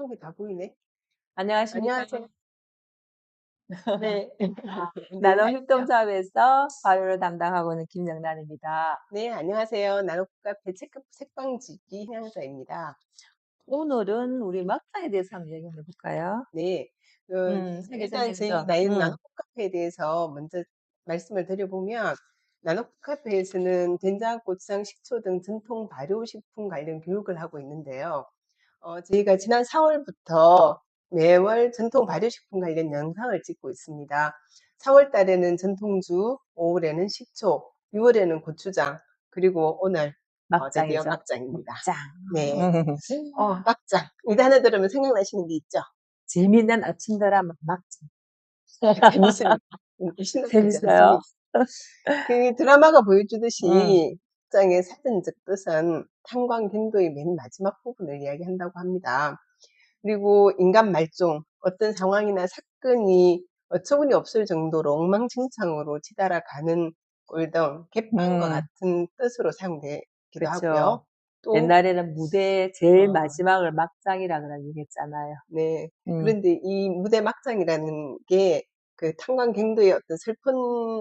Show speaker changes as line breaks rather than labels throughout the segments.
총이 다 보이네.
안녕하십니까.
안녕하세요. 네.
나눔
네,
협동조합에서 발효를 담당하고 있는 김영란입니다.
네, 안녕하세요. 나노카페 체크프 색방지기 향사입니다.
오늘은 우리 막장에 대해서 한번 얘기 한번 해볼까요?
네. 그
음,
일단 저희 나이
음.
나노카페에 대해서 먼저 말씀을 드려보면 나노카페에서는 된장, 고추장, 식초 등 전통 발효식품 관련 교육을 하고 있는데요. 어, 저희가 지난 4월부터 매월 전통 발효식품 관련 영상을 찍고 있습니다. 4월 달에는 전통주, 5월에는 식초, 6월에는 고추장, 그리고 오늘 어,
막장이죠.
막장입니다.
막장.
네.
음.
어, 막장. 이 단어 들으면 생각나시는 게 있죠?
재미있는 아침 드라마 막장.
재밌습니다.
재밌어요.
그 드라마가 보여주듯이
음.
막장의 사전적 뜻은 탄광갱도의 맨 마지막 부분을 이야기한다고 합니다. 그리고 인간 말종, 어떤 상황이나 사건이 어처구니 없을 정도로 엉망진창으로 치달아가는 꼴등, 개판과
음.
같은 뜻으로 사용되기도
그쵸.
하고요. 또
옛날에는 무대의 제일
어.
마지막을 막장이라 그러긴 했잖아요.
네.
음.
그런데 이 무대 막장이라는 게 그 탄광갱도의 어떤 슬픈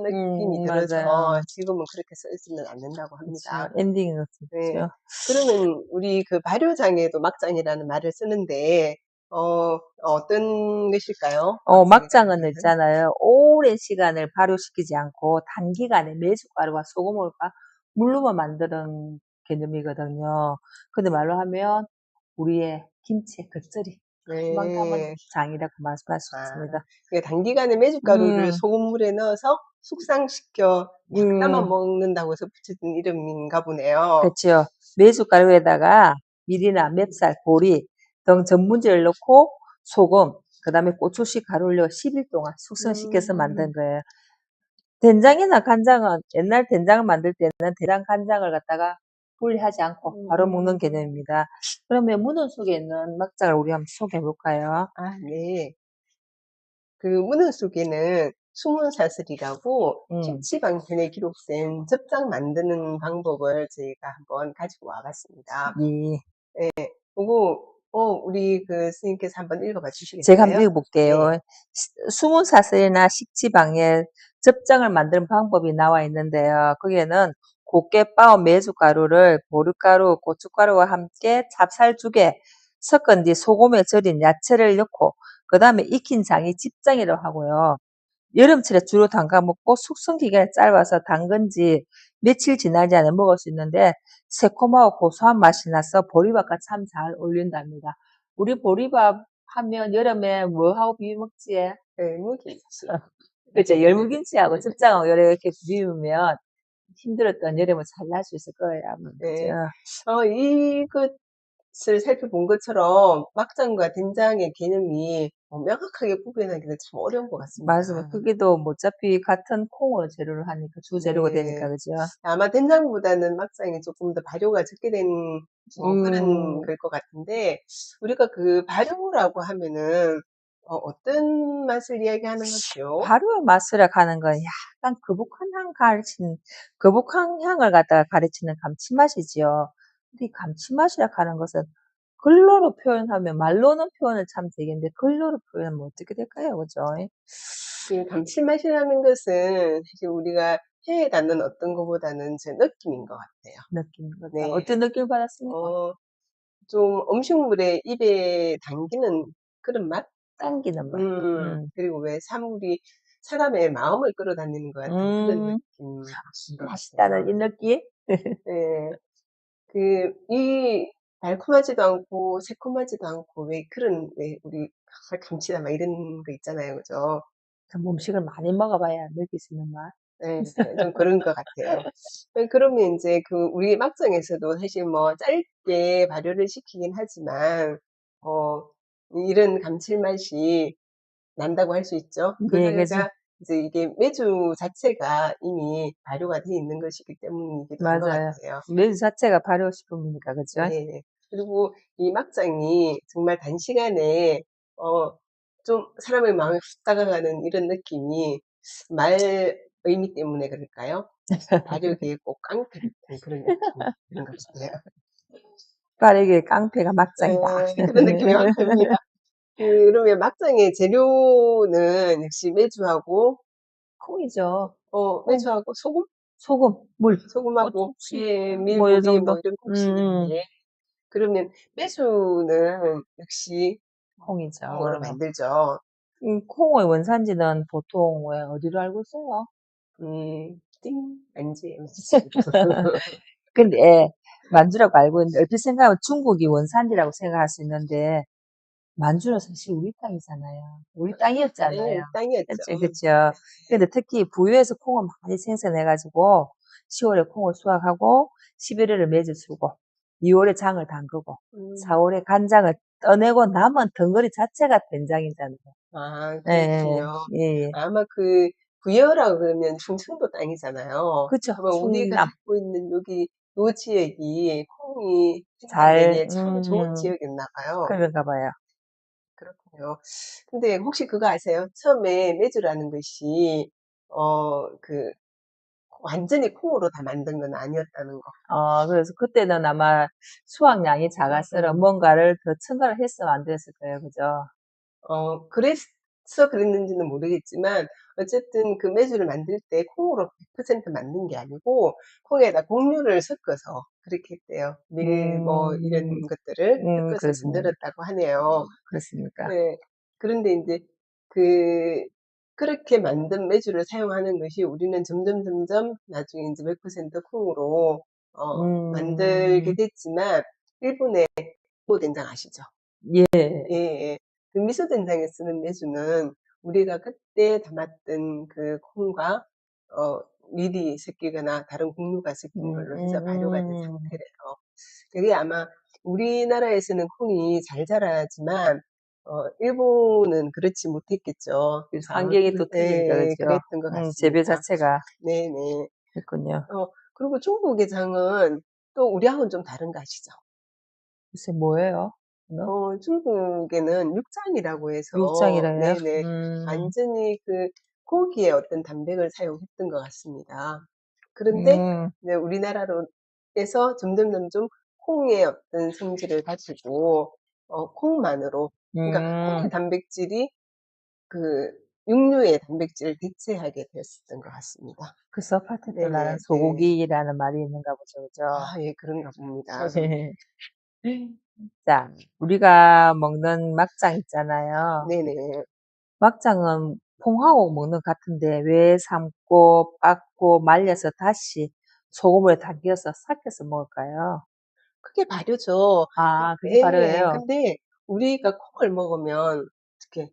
느낌이
음,
들어서
맞아요.
지금은 그렇게 쓰지는 않는다고 합니다.
그쵸. 엔딩은
네.
그렇죠.
그러면 우리 그 발효장에도 막장이라는 말을 쓰는데 어 어떤 것일까요?
어,
막장이라는
막장은? 있잖아요. 오랜 시간을 발효시키지 않고 단기간에 메주가루와 소금을 가- 물로만 만드는 개념이거든요. 근데 말로 하면 우리의 김치의 겉절이
네.
장이라고 말씀할 수
아,
있습니다.
그러니까 단기간에 메주가루를
음.
소금물에 넣어서 숙성시켜 약 담아
음,
먹는다고 해서 붙여진 이름인가 보네요.
그렇죠. 메주가루에다가 밀이나 맵쌀, 보리 등 전분지를 넣고 소금, 그 다음에 고추씨 가루를 넣어 10일 동안 숙성시켜서 만든
음,
거예요. 된장이나 간장은 옛날 된장을 만들 때는 대량 간장을 갖다가 분리하지 않고 바로 먹는
음.
개념입니다. 그러면 문헌 속에 있는 막장을 우리 한번 소개해 볼까요?
아, 네. 그 문헌 속에는 수문사슬이라고
음,
김치방편에 기록된 접장 만드는 방법을 저희가 한번 가지고 와봤습니다.
예.
그리고 어, 우리 그 스님께서 한번 읽어봐
제가 한번
주시겠어요?
읽어볼게요.
네.
수문사슬이나 식지방에 접장을 만드는 방법이 나와 있는데요. 거기에는 곱게 빻은 메주가루를 보르가루, 고춧가루와 함께 찹쌀죽에 섞은 뒤 소금에 절인 야채를 넣고 그 다음에 익힌 장이 집장이라고 하고요. 여름철에 주로 담가 먹고 숙성 기간이 짧아서 담근 지 며칠 지나지 않으면 먹을 수 있는데 새콤하고 고소한 맛이 나서 보리밥과 참 잘 어울린답니다. 우리 보리밥 하면 여름에 뭐 하고 비벼 먹지?
네, 무김치.
그죠? 열무김치하고 cep장하고 이렇게 비비면 힘들었던 여름을 잘 날 수 있을 거예요. 아마.
네. 어, 이것을 살펴본 것처럼 막장과 된장의 개념이 어, 명확하게 구분하기는 참 어려운 것 같습니다.
맞아요. 그게도 뭐 어차피 같은 콩을 재료로 하니까 주 재료가
네.
되니까 그죠?
아마 된장보다는 막장이 조금 더 발효가 적게 된 어, 그런
음,
걸것 같은데 우리가 그 발효라고 하면은 어, 떤 맛을 이야기하는 거죠?
발효의 맛을 가는 건 약간 거북한 향 가르치는, 거북한 향을 갖다가 가르치는 감칠맛이지요. 근데 이 감칠맛이라 하는 것은 글로로 표현하면, 말로는 표현을 참 되겠는데, 글로로 표현하면 어떻게 될까요? 그죠?
그 감칠맛이라는 것은 사실 우리가 혀에 닿는 어떤 것보다는 제 느낌인 것 같아요.
느낌. 것
네.
어떤 느낌을 받았습니까?
어, 좀 음식물에 입에 당기는 그런 맛?
당기는 맛.
음,
음.
그리고 왜 사물이 사람의 마음을 끌어당기는 것 같은 그런
음,
느낌인 것
맛있다는
같아요.
이 느낌?
네. 그, 이 달콤하지도 않고 새콤하지도 않고 왜 그런 왜 우리 감칠맛 막 이런 거 있잖아요. 그죠?
좀 음식을 많이 먹어봐야 느낄 수 있는 맛.
네, 좀 그런 것 같아요. 네, 그러면 이제 그 우리 막장에서도 사실 뭐 짧게 발효를 시키긴 하지만 어 이런 감칠맛이 난다고 할 수 있죠.
네, 그죠?
이제 이게 메주 자체가 이미 발효가 되어 있는 것이기 때문이기도 한 것
맞아요.
같아요.
메뉴 자체가 발효식품이니까, 그죠?
네. 그리고 이 막장이 정말 단시간에 어 좀 사람의 마음에 훅 다가가는 이런 느낌이 말 의미 때문에 그럴까요? 발효기에 꼭 깡패 같은 그런 느낌 이런 것 같아요.
빠르게 깡패가 막장이다.
예, 그런 느낌이 확 듭니다. 그러면 막장의 재료는 역시 매주하고
콩이죠.
어, 매주하고 소금?
소금, 물.
소금하고 예,
뭐
밀고기
이 정도?
뭐 이런
음,
곡식인데 그러면 매주는 역시
콩이죠. 그러면.
만들죠.
음, 콩의 원산지는 보통 왜 어디로 알고 있어요?
음, 띵, 안지,
근데 만주라고 알고 있는데 얼핏 생각하면 중국이 원산지라고 생각할 수 있는데 만주는 사실 우리 땅이잖아요. 우리 땅이었잖아요.
네, 땅이었죠.
그렇죠, 그렇죠. 근데 특히 부유에서 콩을 많이 생산해가지고 10월에 콩을 수확하고 11월에 매주 쓰고 2월에 장을 담그고
음,
4월에 간장을 떠내고 남은 덩어리 자체가 된장이잖아요.
아,
예,
그렇군요.
예, 예.
아마 그 부여라고 그러면 충청도 땅이잖아요. 아마 우리가. 갖고 있는 여기 요 지역이 콩이
잘,
생산되기에 참 좋은
음,
지역이었나 봐요.
그런가 봐요.
그렇군요. 근데 혹시 그거 아세요? 처음에 매주라는 것이 어, 그 완전히 콩으로 다 만든 건 아니었다는 거.
어, 그래서 그때는 아마 수확량이 작았으면
음.
뭔가를 더 첨가를 해서 만들었을 거예요. 그죠?
어, 그래서 그랬는지는 모르겠지만 어쨌든 그 매주를 만들 때 콩으로 100% 만든 게 아니고 콩에다 곡류를 섞어서 그렇게 했대요. 밀뭐 이런
음,
것들을
음,
섞어서
그렇습니다.
만들었다고 하네요.
그렇습니까?
네. 그런데 이제 그 그렇게 만든 매주를 사용하는 것이 우리는 점점 점점 나중에 이제 100% 콩으로 어, 만들게
음,
됐지만 일본의 된장 아시죠?
예,
예, 예. 그 미소 된장에 쓰는 매주는 우리가 그때 담았던 그 콩과 어, 밀이 섞이거나 다른 섞인
음,
걸로 해서 발효가 된
음,
상태래요. 그게 아마 우리나라에서는 콩이 잘 자라지만 어, 일본은 그렇지 못했겠죠. 그래서
환경이
그,
또 틀리니까,
예,
그죠?
그랬던 것
음, 재배
같습니다.
자체가
네네.
했군요.
어, 그리고 중국의 장은 또 우리하고는 좀 다른 거 아시죠?
글쎄, 뭐예요? 너?
어, 중국에는 육장이라고 해서,
육장이라 해요?
네네,
음,
완전히 그 고기의 어떤 단백을 사용했던 것 같습니다. 그런데
음,
이제 우리나라로에서 점점 점점 콩의 어떤 성질을 가지고 어, 콩만으로, 그러니까 콩의
음,
단백질이 그 육류의 단백질을 대체하게 되었던 것 같습니다.
그래서 또
네네,
나는
네.
소고기라는 말이 있는가 보죠, 그죠?
아, 예, 그런가 봅니다.
자, 우리가 먹는 막장 있잖아요.
네네.
막장은 콩하고 먹는 것 같은데 왜 삶고 빻고 말려서 다시 소금물에 담겨서 삭혀서 먹을까요?
그게 발효죠.
아, 그게
예,
발효예요.
근데 우리가 콩을 먹으면 어떻게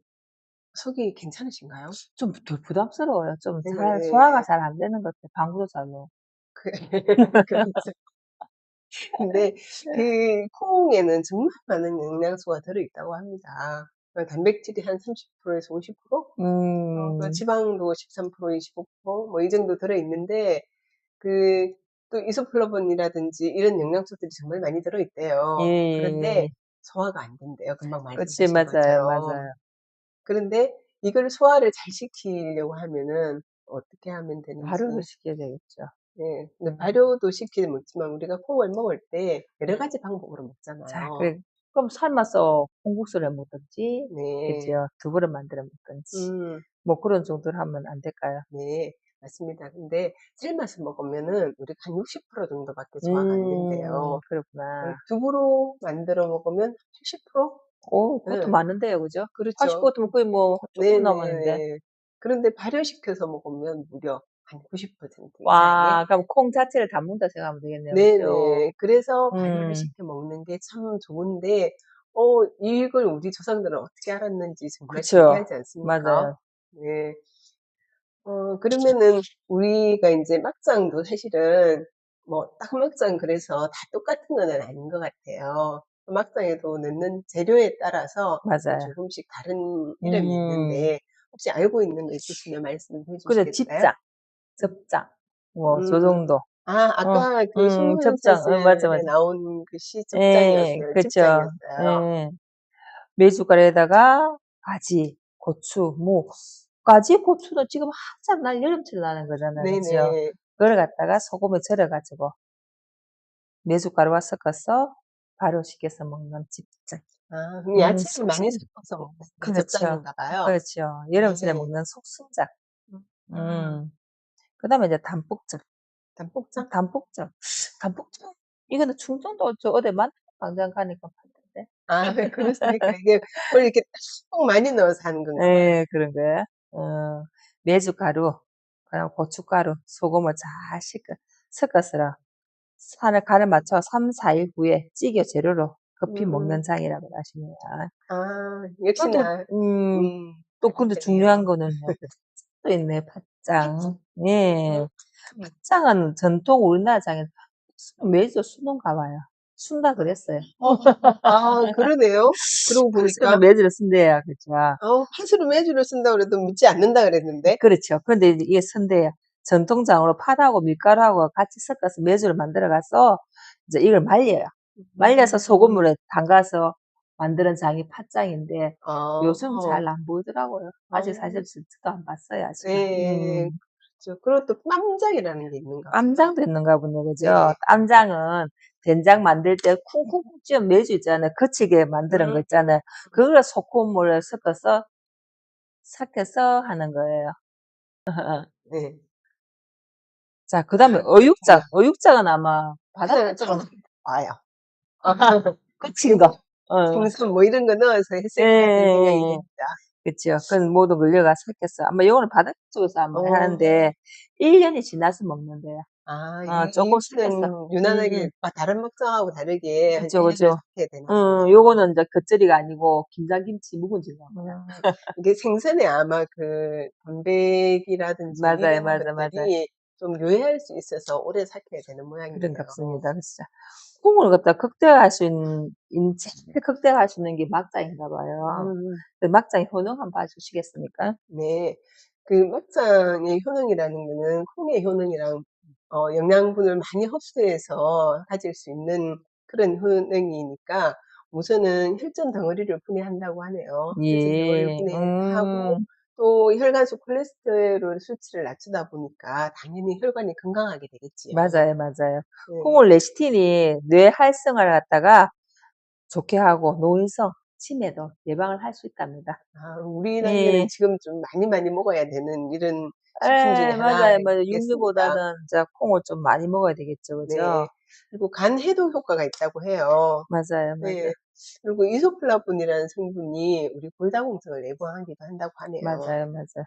속이 괜찮으신가요?
좀 부- 부담스러워요. 좀
네,
잘, 소화가 잘 안 되는 것 같아요. 방구도 잘 넣어.
그, 그렇죠. 근데 그 콩에는 정말 많은 영양소가 들어있다고 합니다. 어, 단백질이 한 30%에서 50%? 어, 또
음,
지방도 13%, 25%뭐 이 정도 들어있는데 그 또 이소플라본이라든지 이런 영양소들이 정말 많이 들어있대요.
예, 예,
그런데
예.
소화가 안 된대요. 금방
그치,
말씀하신
맞아요,
것처럼.
맞아요.
그런데 이걸 소화를 잘 시키려고 하면은 어떻게 하면 되는지.
발효를 시켜야 되겠죠.
예. 근데
음.
발효도 시키지 못지만 우리가 콩을 먹을 때 여러 가지 방법으로
자,
먹잖아요.
그래. 그럼 삶아서 콩국수를 먹든지,
네.
그죠? 두부를 만들어 먹든지,
음,
뭐 그런 정도로 하면 안 될까요?
네. 맞습니다. 근데 삶아서 먹으면은 우리가 한 60% 정도밖에 소화가 안 된대요.
음, 그렇구나.
두부로 만들어 먹으면 80%?
오, 그것도
네.
많은데요, 그죠?
그렇죠.
80%면 거의 뭐 조금 넘었는데.
네네네. 그런데 발효시켜서 먹으면 무려 한 90% 이상의
와, 그럼 콩 자체를 담는다 생각하면 되겠네요.
네네. 그래서 발효를
음,
시켜 먹는 게 참 좋은데, 어, 이걸 우리 조상들은 어떻게 알았는지 정말. 신기하지 않습니까?
맞아요.
네. 어, 그러면은 우리가 이제 막장도 사실은 뭐 딱 막장 그래서 다 똑같은 건 아닌 것 같아요. 막장에도 넣는 재료에 따라서 또
맞아요.
조금씩 다른 이름이
음,
있는데 혹시 알고 있는 거 있으시면 말씀해
그래,
주시겠어요?
집장, 접장, 뭐, 저
음,
정도.
아,
어,
아까 그
음, 접장, 응, 맞아, 맞아.
나온 글씨
예,
접장이었어요.
그쵸.
집장이었어요.
예. 메주가루에다가 가지, 고추, 무. 가지, 고추는 지금 한참 날 여름철 나는 거잖아요.
네네.
그걸 갖다가 소금에 절여가지고 메주가루와 섞어서 발효시켜서 먹는 집장.
아, 그럼
음,
야채를 많이
숙성.
섞어서 먹는 게
그렇죠.
젓장인가 봐요.
그렇죠. 여름철에
네.
먹는 속순작.
음.
음. 그 다음에 이제 단복적.
단복장?
단복적. 단복적. 이거는 충청도 저 어디 만 광장 가니까 팔던데.
아, 네, 그렇습니까? 이게 뭘 이렇게 꼭 많이 넣어서 하는 건가 봐요.
예, 그런 거야. 어, 메주가루, 그다음 고춧가루, 소금을 잘 씻어, 섞어서 산을 간을 맞춰 3, 4일 후에 찌개 재료로 급히
음.
먹는 장이라고 하십니다.
아,
또,
역시나,
음,
음,
또 근데
그렇겠네요.
중요한 거는요. 또 있네, 팥장. 예.
음.
팥장은 전통 우리나라 장에 매주 순는가 봐요. 순다 그랬어요.
아, 그러네요. 그러고 보니까,
매주를 쓴대요. 그죠?
어, 팥으로 매주를 쓴다고 그래도 믿지 않는다 그랬는데,
그렇죠. 그런데 이게 선대요. 전통장으로 팥하고 밀가루하고 같이 섞어서 매주를 만들어 가서 이제 이걸 말려요. 말려서 소금물에 담가서 만드는 장이 팥장인데
어,
요즘
어.
잘안 보이더라고요. 아직
어.
사실 듣지도 안 봤어요. 아직.
네,
음.
그렇죠. 그리고 또 쌈장이라는 게 있는가.
쌈장도 있는가 보네, 그죠?
네.
쌈장은 된장 만들 때 쿵쿵쿵 찌은 매주 있잖아요. 거치게 만드는 거
음.
있잖아요. 그걸 소금물에 섞어서 삭혀서 하는 거예요.
네.
자, 그 다음에 어육장. 어육장은 아마
바다는 좀 와요.
거친 거. 어.
생선 뭐 이런 거 넣어서 했을 것
예. 그쵸. 그건 모두 물려가 섞였어. 아마 요거는 바닷가 쪽에서 아마
어.
하는데, 1년이 지나서 먹는데요.
아,
아,
이
조금 섞였어.
유난하게
음.
아, 다른 먹장하고 다르게 한
그쵸,
1년을
그쵸.
섞게 되는
음, 요거는 이제 겉절이가 아니고, 김장김치, 묵은지가.
음, 이게 생선에 아마 그 단백이라든지
맞아요, 맞아요,
것들이 좀 요해할 수 있어서 오래 삭혀야 되는
그런
모양이네요.
같습니다. 진짜. 콩을 갖다 극대화할 수 있는, 인- 제일 극대화할 수 있는 게 막장인가 봐요.
음,
그 막장의 효능 한번 봐주시겠습니까?
네. 그 막장의 효능이라는 거는 콩의 효능이랑 어, 영양분을 많이 흡수해서 가질 수 있는 그런 효능이니까 우선은 혈전 덩어리를 분해한다고 하네요. 혈전 덩어리를
예,
분해하고
음,
또 혈관속 콜레스테롤 수치를 낮추다 보니까 당연히 혈관이 건강하게 되겠지요.
맞아요, 맞아요.
네.
콩을 레시틴이 뇌 활성화를 갖다가 좋게 하고 노인성, 치매도 예방을 할 수 있답니다.
아, 우리 나이에는
예.
지금 좀 많이 많이 먹어야 되는 이런 식품 중에
예, 맞아요, 맞아요.
하나겠습니다.
육류보다는 이제 콩을 좀 많이 먹어야 되겠죠, 그죠?
네. 그리고 간 해독 효과가 있다고 해요.
맞아요, 맞아요.
네. 그리고 이소플라본이라는 성분이 우리 골다공증을 예방하기도 한다고 하네요.
맞아요, 맞아요.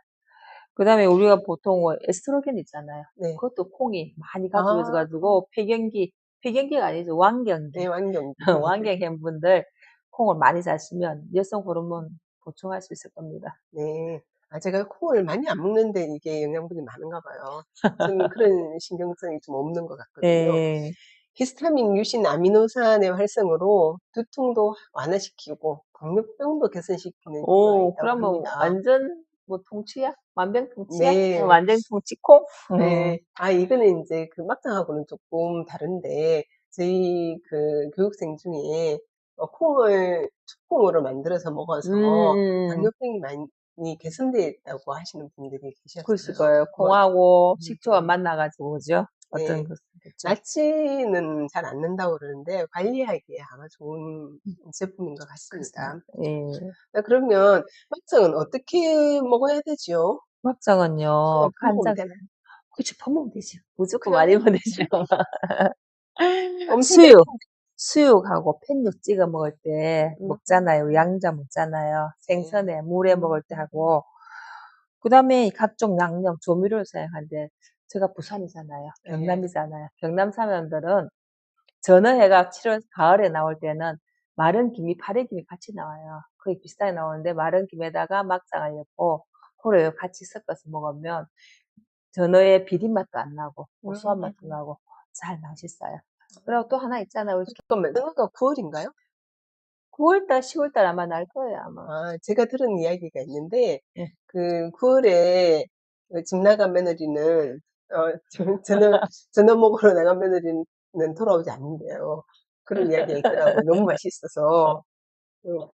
그 다음에 우리가 보통 뭐 에스트로겐 있잖아요.
네.
그것도 콩이 많이 가지고
아.
있어가지고 폐경기, 폐경기가 아니죠. 왕경기.
네, 완경.
왕경인 분들 콩을 많이 자시면 여성 호르몬 보충할 수 있을 겁니다.
네. 아, 제가 콩을 많이 안 먹는데 이게 영양분이 많은가 봐요. 저는 그런 신경성이 좀 없는 것 같거든요.
예.
히스타민, 유신, 아미노산의 활성으로 두통도 완화시키고 당뇨병도 개선시키는
오, 그러면
합니다.
완전 뭐 통치약? 만병통치약?
네.
어, 완전통치콩?
네. 아, 이거는 이제 그 막장하고는 조금 다른데, 저희 그 교육생 중에 어, 콩을 축콩으로 만들어서 먹어서
음,
당뇨병이 많이 개선되어 있다고 하시는 분들이 계셨어요.
그랬을 거예요.
뭐,
콩하고
음.
식초가 만나가지고, 그죠? 어떤
네.
것, 그쵸?
나치는 잘 안 난다고 그러는데 관리하기에 아마 좋은 제품인 것 같습니다.
예.
자, 그러면 막장은 어떻게 먹어야 되지요?
막장은요, 간장? 그치, 퍼먹으면 되죠. 무조건 많이 먹으면 되죠. 수육, 수육하고 펜육 찍어 먹을 때
음.
먹잖아요. 양자 먹잖아요. 생선에, 물에
음.
먹을 때 하고. 그 다음에 각종 양념, 조미료를 사용하는데, 제가 부산이잖아요.
네.
경남이잖아요. 경남 사람들은 전어회가 7월, 가을에 나올 때는 마른 김이, 파래 김이 같이 나와요. 거의 비슷하게 나오는데, 마른 김에다가 막장을 넣고, 호로요 같이 섞어서 먹으면, 전어의 비린 맛도 안 나고, 고소한 맛도
음.
나고, 잘 맛있어요. 그리고 또 하나 있잖아요.
잠깐만, 장어가 9월인가요?
9월달, 10월달 아마 날 거예요, 아마.
아, 제가 들은 이야기가 있는데,
예.
그 9월에 집 나간 며느리는, 어, 저- 전어, 전어 먹으러 나간 며느리는 돌아오지 않는데요. 그런 이야기가 있더라고요. 너무 맛있어서. 어,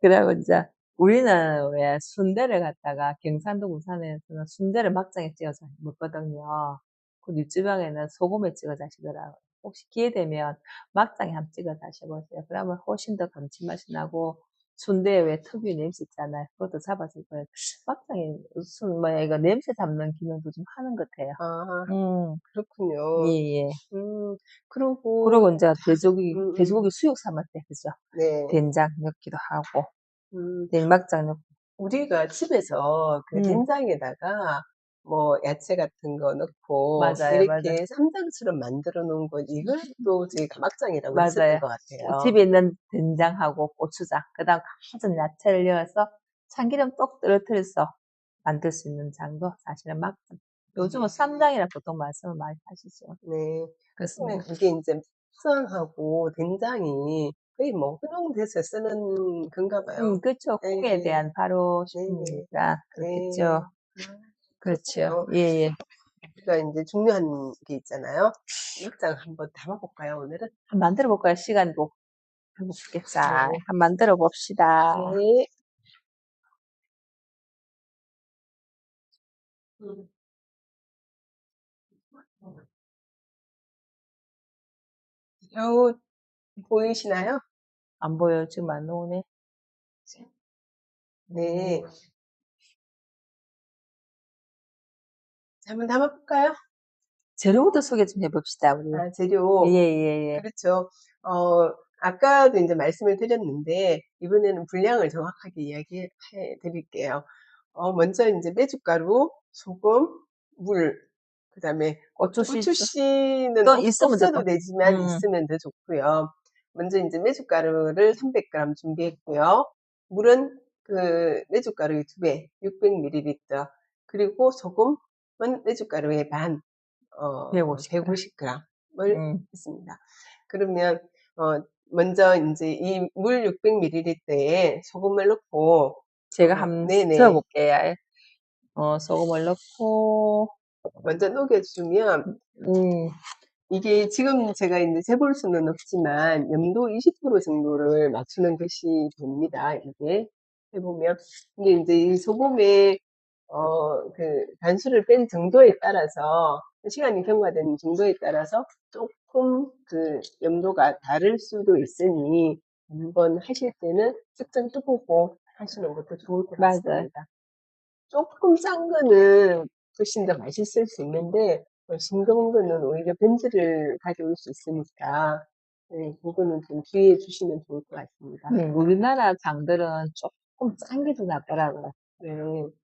그리고 이제 우리는 왜 순대를 갖다가 경상도 부산에서는 순대를 막장에 찍어서 먹거든요. 그 윗지방에는 소금에 찍어 자시더라고요. 혹시 기회 되면 막장에 한번 찍어 다셔보세요. 그러면 훨씬 더 감칠맛이 나고 순대에 왜 특유의 냄새 있잖아요. 그것도 잡았을 거예요. 막장에 순 뭐야 이거 냄새 잡는 기능도 좀 하는 것 같아요.
아,
음,
그렇군요.
예, 예.
음, 그러고,
그리고 이제 돼지고기,
음, 음.
돼지고기 수육 때, 그죠?
네.
된장 넣기도 하고,
음,
냉막장 넣고,
우리가 집에서 그
음.
된장에다가 뭐 야채 같은 거 넣고
맞아요,
이렇게
맞아요.
쌈장처럼 만들어 놓은 거 이것도 저희 가 막장이라고 했었던
맞아요.
것 같아요.
집에 있는 된장하고 고추장, 그 다음 가진 야채를 넣어서 참기름 똑 떨어뜨려서 만들 수 있는 장도 사실은 막장. 요즘은 쌈장이라 보통 말씀을 많이 하시죠.
네.
그렇습니다.
이게 이제 막장하고 된장이 거의 뭐 혼용돼서 쓰는 건가 봐요.
음, 그렇죠.
네,
국에
네.
대한 바로
네, 네.
식품이니까 그렇겠죠.
아,
그렇죠. 예, 예.
우리가 이제 중요한 게 있잖아요. 막장 한번 담아볼까요, 오늘은?
한번 만들어 볼까요? 시간도 해볼게. 자,
네.
한번 만들어 봅시다.
네. 음. 요 보이시나요?
안 보여요. 지금 안 나오네.
네. 한번 담아볼까요?
재료부터 소개 좀 해봅시다, 우리.
아, 재료.
예, 예, 예.
그렇죠. 어, 아까도 이제 말씀을 드렸는데, 이번에는 분량을 정확하게 이야기해 드릴게요. 어, 먼저 이제 메주가루, 소금, 물, 그 다음에
고추씨.
고추씨는 없- 없어도. 되지만
음.
있으면 더 좋고요. 먼저 이제 메주가루를 300g 준비했고요. 물은 그 메주가루의 2배, 600ml. 그리고 소금은 메주가루의 반, 어,
150g.
150g을
음.
했습니다. 그러면 어, 먼저 이제 이 물 600ml에 소금을 넣고
제가
어,
한번. 저어볼게요. 어, 소금을 넣고,
먼저 녹여주면
음,
이게 지금 제가 이제 재볼 수는 없지만 염도 20% 정도를 맞추는 것이 됩니다. 이게 해보면 이게 이제 이 소금의 어, 그 단수를 뺀 정도에 따라서 시간이 경과된 정도에 따라서 조금 그 염도가 다를 수도 있으니 한번 하실 때는 측정 떠보고 하시는 것도 좋을 것
맞아요.
같습니다. 조금 짠 거는 훨씬 더 맛있을 수 있는데 어, 싱거운 거는 오히려 변질을 가져올 수 있으니까 네, 그거는 좀 주의해 주시면 좋을 것 같습니다.
음, 우리나라 장들은 조금 짠 게 더 낫더라고요.
네,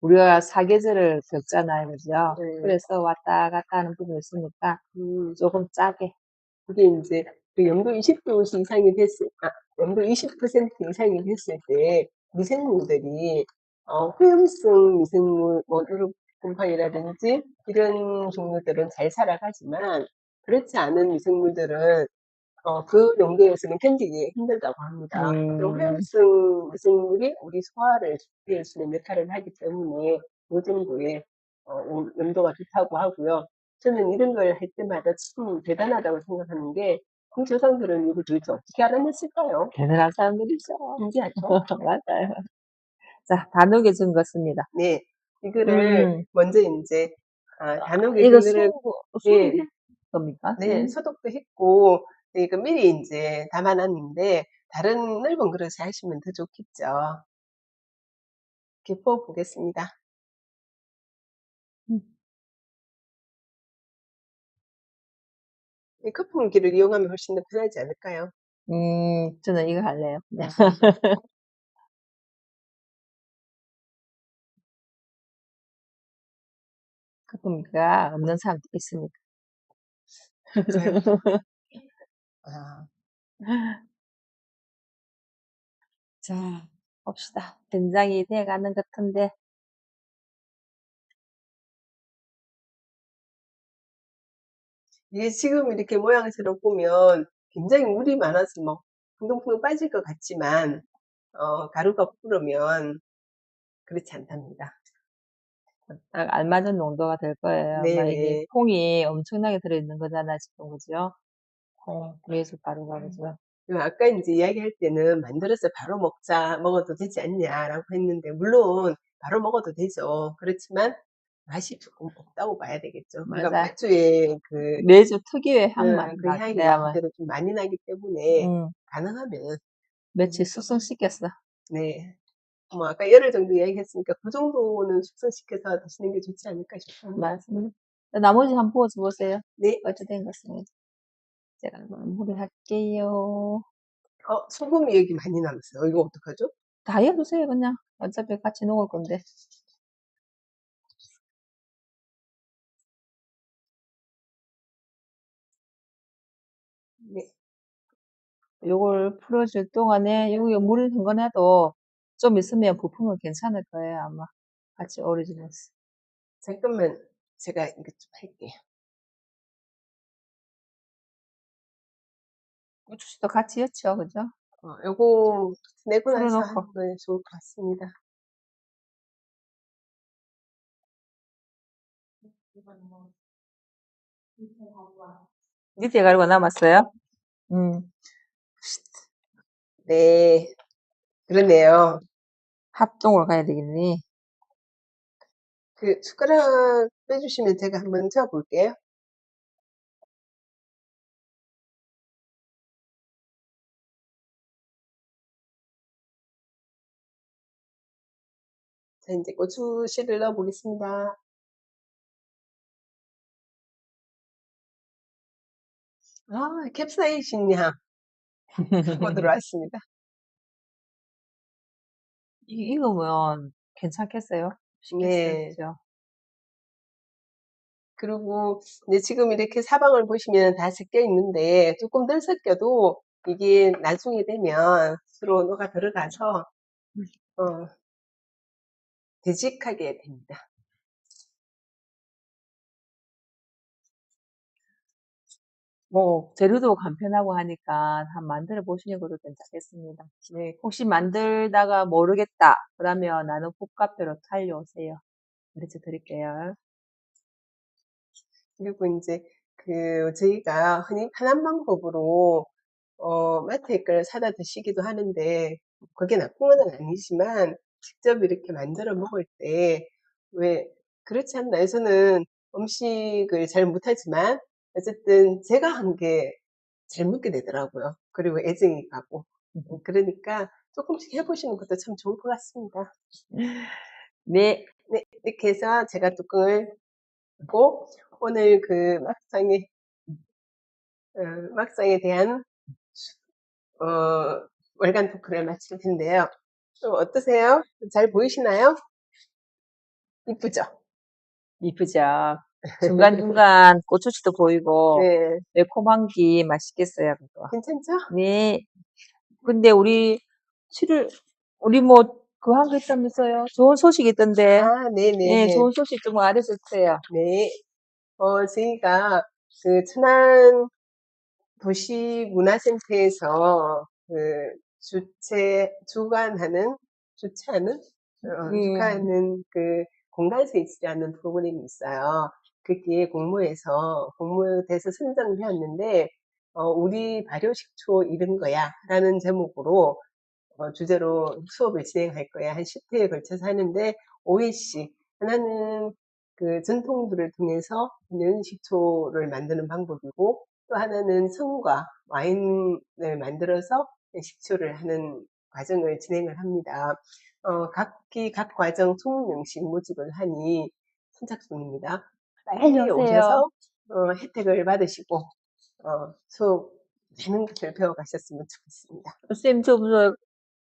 우리가 사계절을 겪잖아요, 그죠?
네.
그래서 왔다 갔다 하는 부분이 있으니까
음,
조금 짜게.
그게 이제 그 염도 20도 이상이 됐을, 아, 염도 20% 이상이 됐을 때 미생물들이 어, 화염성 미생물, 뭐 누르곰팡이라든지 이런 종류들은 잘 살아가지만 그렇지 않은 미생물들은 어, 그 농도에서는 견디기 힘들다고 합니다. 그럼
음.
화염성 미생물이 우리 소화를 해주는 역할을 하기 때문에 이 정도의 어, 염도가 좋다고 하고요. 저는 이런 걸 할 때마다 참 대단하다고 생각하는 게, 그 조상들은 이거 도대체 어떻게 알아냈을까요?
대단한 사람들이죠.
신기하죠?
맞아요. 자, 다 녹여준 것입니다.
네. 이거를
음.
먼저 이제, 아, 단옥에
이거
그거를,
수,
예.
수 겁니까?
네,
음.
소독도 했고, 네, 이거 미리 이제 담아놨는데, 다른 넓은 그릇에 하시면 더 좋겠죠. 이렇게 부어 보겠습니다.
음.
이 거품기를 이용하면 훨씬 더 편하지 않을까요?
음, 저는 이거 할래요. 네. 거품기가 없는 사람도 있으니까.
저요? 아,
자, 봅시다. 된장이 돼가는 것 같은데.
이게 지금 이렇게 모양새로 보면 굉장히 물이 많아서 뭐 풍덩풍덩 빠질 것 같지만 어, 가루가 뿌르면 그렇지 않답니다.
딱 알맞은 농도가 될 거예요.
네,
막 이게
네.
콩이 엄청나게 들어있는 거잖아, 지금, 그죠? 콩, 메주가루가, 그죠?
그리고 아까 이제 이야기할 때는 만들어서 바로 먹자, 먹어도 되지 않냐라고 했는데 물론 바로 먹어도 되죠. 그렇지만 맛이 조금 없다고 봐야 되겠죠. 그러니까 맥주의 그,
매주 특유의
음,
향만
그 향이 나한테도 좀 많이 나기 때문에
음,
가능하면
며칠 숙성시켰어.
네. 뭐 아까 열흘 정도 이야기했으니까 그 정도는 숙성시켜서 드시는 게 좋지 않을까 싶어요.
맞습니다. 나머지 한번 보세요.
네.
어찌 된 것입니다. 제가 마무리 할게요.
어, 소금 얘기 많이 남았어요. 이거 어떡하죠?
다 해주세요, 그냥. 어차피 같이 녹을 건데.
네.
요걸 풀어줄 동안에 여기 물을 흥건해도 좀 있으면 부품은 괜찮을 거예요, 아마. 같이 어우러지면서.
잠깐만 제가 이거 좀 할게요.
고추씨도 같이 였죠, 그죠?
어, 요거 내고 나서
풀어놓고.
하는 게 좋을 것 같습니다.
밑에 가루가 남았어요? 음,
네. 그러네요.
합동으로 가야 되겠니?
그 숟가락 빼주시면 제가 한번 쳐볼게요. 자, 이제 고추씨를 넣어 보겠습니다. 아, 캡사이신 향 하고 들어왔습니다.
이- 익으면 괜찮겠어요?
네. 그리고 이제 지금 이렇게 사방을 보시면 다 섞여 있는데 조금 덜 섞여도 이게 나중에 되면 서로 녹아 들어가서 어, 되직하게 됩니다.
뭐, 재료도 간편하고 하니까 한번 만들어 보시는 것도 괜찮겠습니다.
네,
혹시 만들다가 모르겠다. 그러면 나는 풋카페로 달려오세요. 가르쳐 드릴게요.
그리고 이제 그 저희가 흔히 편한 방법으로 어, 마트에 걸 사다 드시기도 하는데 그게 나쁜 건 아니지만 직접 이렇게 만들어 먹을 때 왜 그렇지 않나요? 저는 음식을 잘 못하지만 어쨌든 제가 한 게 잘 먹게 되더라고요. 그리고 애정이 가고 그러니까 조금씩 해보시는 것도 참 좋을 것 같습니다.
네.
네, 이렇게 해서 제가 뚜껑을 닫고 오늘 그 막상에 어, 막상에 대한 어, 월간 토크를 마칠 텐데요. 좀 어떠세요? 잘 보이시나요? 이쁘죠?
이쁘죠? 중간중간 고추씨도 보이고,
네,
매콤한 게 맛있겠어요, 그거.
괜찮죠?
네. 근데 우리 7월, 우리 뭐, 그 한거 있다면서요? 좋은 소식 있던데.
아, 네네.
네, 좋은 소식 좀 알려주세요.
네. 어, 저희가 그 천안 도시문화센터에서 그 주최, 주관하는, 주최하는, 어,
음.
주관하는 그 공간 세치라는 프로그램이 있어요. 그게 공모에서, 공모돼서 선정되었는데, 어, 우리 발효식초 이런 거야. 라는 제목으로 어, 주제로 수업을 진행할 거야. 한 10회에 걸쳐서 하는데, 5회씩. 하나는 그 전통들을 통해서 있는 식초를 만드는 방법이고, 또 하나는 성과, 와인을 만들어서 식초를 하는 과정을 진행을 합니다. 어, 각기 각 과정 20명씩 모집을 하니 선착순입니다. 빨리. 오셔서 어, 혜택을 받으시고 어, 수업 많은 것을 배워가셨으면 좋겠습니다.
선생님, 저, 저,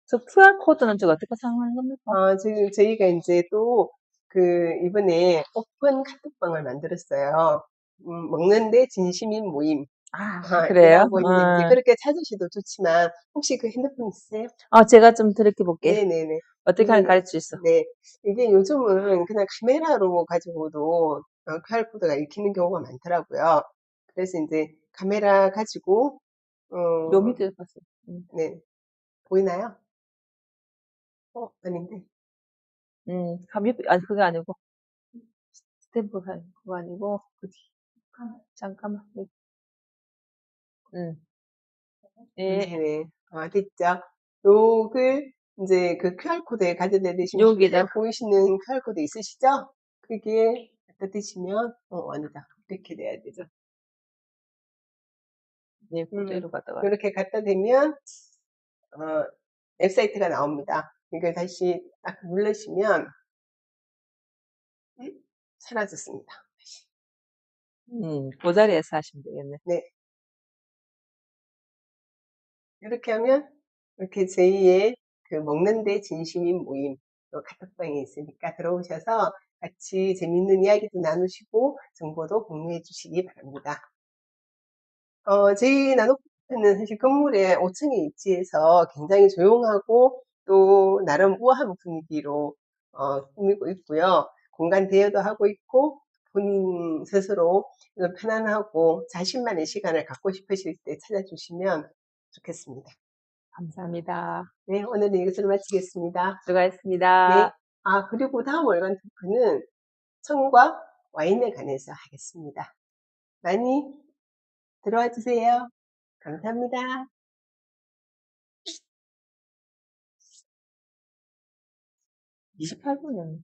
저 QR코드는 저 어떻게 사용하는 겁니까?
어, 지금 저희가 이제 또 그 이번에 오픈 카톡방을 만들었어요. 음, 먹는데 진심인 모임.
아,
아,
그래요?
있는데
음.
그렇게 찾으셔도 좋지만 혹시 그 핸드폰 있으세요?
아, 제가 좀 드릴게 볼게.
네네네.
어떻게 하는
네.
가르쳐 있어.
네. 이게 요즘은 그냥 카메라로 가지고도 어, QR코드가 읽히는 경우가 많더라고요. 그래서 이제 카메라 가지고 어,
요 밑에 봤어요. 음,
네. 보이나요? 어, 아닌데.
음, 가 밑에, 아니, 그게 아니고. 스탬프가 아니- 그거 아니고, 그지. 잠깐만. 네. 음. 예,
네네. 아, 됐죠? 요글 이제 그 QR코드에 가져다 대시면
여기다.
보이시는 QR코드 있으시죠? 그게 갖다 드시면 어 아니다. 이렇게 돼야 되죠.
네, 그대로 갖다가.
이렇게 갖다 대면 어, 웹사이트가 나옵니다. 이걸 다시 딱 누르시면 음, 사라졌습니다.
음, 그 자리에서 하시면 되겠네.
이렇게 하면 이렇게 제2의 그 먹는데 진심인 모임 또 카톡방에 있으니까 들어오셔서 같이 재밌는 이야기도 나누시고 정보도 공유해 주시기 바랍니다. 어, 저희 나노카페는 사실 건물에 5층에 위치해서 굉장히 조용하고 또 나름 우아한 분위기로 어, 꾸미고 있고요. 공간 대여도 하고 있고 본인 스스로 편안하고 자신만의 시간을 갖고 싶으실 때 찾아주시면 좋겠습니다.
감사합니다.
네, 오늘은 이것으로 마치겠습니다.
수고하셨습니다.
네. 아, 그리고 다음 월간 토크는 청과 와인에 관해서 하겠습니다. 많이 들어와 주세요. 감사합니다.
28분이었네.